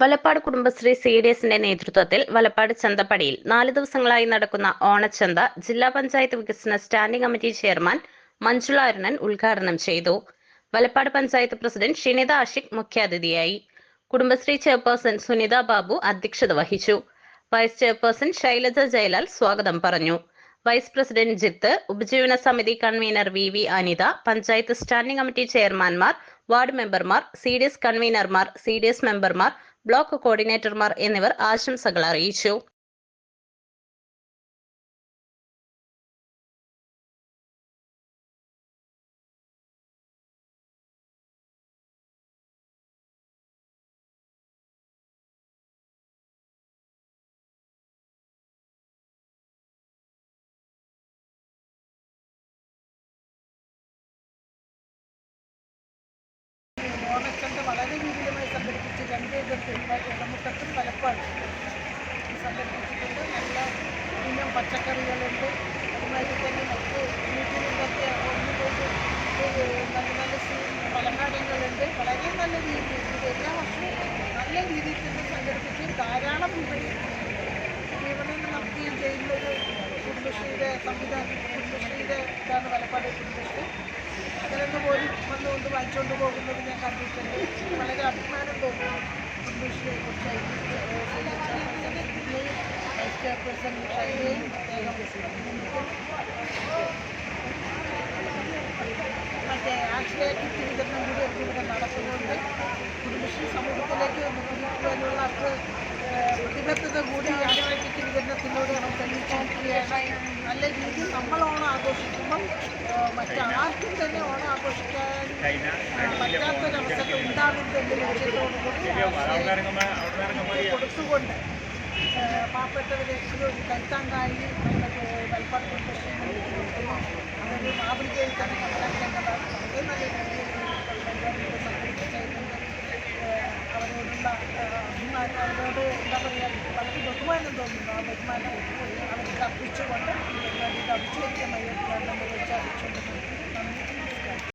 Valappad Kudumbashree C D എസിന്റെ നേതൃത്വത്തിൽ വലപ്പാട് ചന്തപ്പടിയിൽ നാല് ദിവസങ്ങളായി നടക്കുന്ന ഓണച്ചന്ത ജില്ലാ പഞ്ചായത്ത് വികസന standing committee chairman Manjula Arunan ഉദ്ഘാടനം ചെയ്തു. വലപ്പാട് പഞ്ചായത്ത് പ്രസിഡന്റ് ഷിനിത ആഷിഖ് മുഖ്യാതിഥിയായി. കുടുംബശ്രീ ചെയർപേഴ്സൺ സുനിത ബാബു അധ്യക്ഷത വഹിച്ചു. വൈസ് ചെയർപേഴ്സൺ ശൈലജ ജയലാൽ സ്വാഗതം പറഞ്ഞു. വൈസ് പ്രസിഡന്റ് ജിത്ത് ഉപജീവന സമിതി convener V V Anitha panchayat standing committee ചെയർമാൻമാർ ward മെമ്പർമാർ സി ഡി എസ് കൺവീനർമാർ സി ഡി എസ് മെമ്പർമാർ ബ്ലോക്ക് കോർഡിനേറ്റർമാർ എന്നിവർ ആശംസകൾ അറിയിച്ചു വളരെ സംഘടിപ്പിച്ച് രണ്ട് ഇടത്ത് ഇടമുട്ടത്തും പലപ്പാട് സംഘടിപ്പിച്ചിട്ടുണ്ട് നല്ല ഇനം പച്ചക്കറികളുണ്ട്. അതുമാതിരി തന്നെ മറ്റ് ഒരു നല്ല നല്ല പലഹാരങ്ങളുണ്ട്. വളരെ നല്ല രീതിയിൽ ഇത് എല്ലാ വർഷവും നല്ല രീതിയിൽ തന്നെ സംഘടിപ്പിച്ച് ധാരാളം വിപണി വിപണനം നടത്തുകയും ചെയ്യുന്ന ഒരു കുടുംബശ്രീയുടെ സംവിധാനം കുടുംബശ്രീയുടെ ഇതാണ് പലപ്പാട് കുടുംബശ്രീ. അതിലൊന്ന് പോലും വന്നുകൊണ്ട് വായിച്ചുകൊണ്ട് പോകുന്നത് ഞാൻ കണ്ടിട്ടുണ്ട് വളരെ അഭിമാനം തോന്നുന്നു. ചെയർപേഴ്സൺ പ്രത്യേകം മറ്റേ ആശ്രയ കിറ്റ് വിതരണം കൂടി ഒക്കെ ഇവിടെ നടക്കുന്നുണ്ട് കുടുംബശ്രീ സമൂഹത്തിലേക്ക് മുന്നോട്ടുവാനുള്ള അത് പ്രതിബദ്ധത കൂടി ആശ്രയ കിറ്റ് വിതരണത്തിലൂടെ നമ്മൾ തെളിയിച്ചിരിക്കുകയാണ് നല്ല രീതിയിൽ നമ്മൾ ഓണം ആഘോഷിക്കുമ്പം മറ്റാർക്കും തന്നെ ഓണം ആഘോഷിക്കാൻ ലക്ഷ്യത്തോടുകൂടി ആശ്രയ കൊടുത്തുകൊണ്ട് പാവപ്പെട്ടവരെ കൈത്താങ്കായി നമ്മുടെ വൽപ്പാട് കുടുംബശ്രീ അതൊരു മാതൃകയിൽ തന്നെ കണക്കാക്കേണ്ടതാണ് വളരെ നല്ല രീതിയിൽ സംഘടിപ്പിച്ചിട്ടുണ്ട് ഏഹ്, അവരോടുള്ള അവരോട് എന്താ പറയുക വളരെ ബഹുമാനം തോന്നുന്നു ആ ബഹുമാനം അവർക്ക് അർപ്പിച്ചുകൊണ്ട് പരിപാടിയിൽ അഭിഷേകമായി ഗവൺമെന്റ് വെച്ച് അർപ്പിച്ചുകൊണ്ട്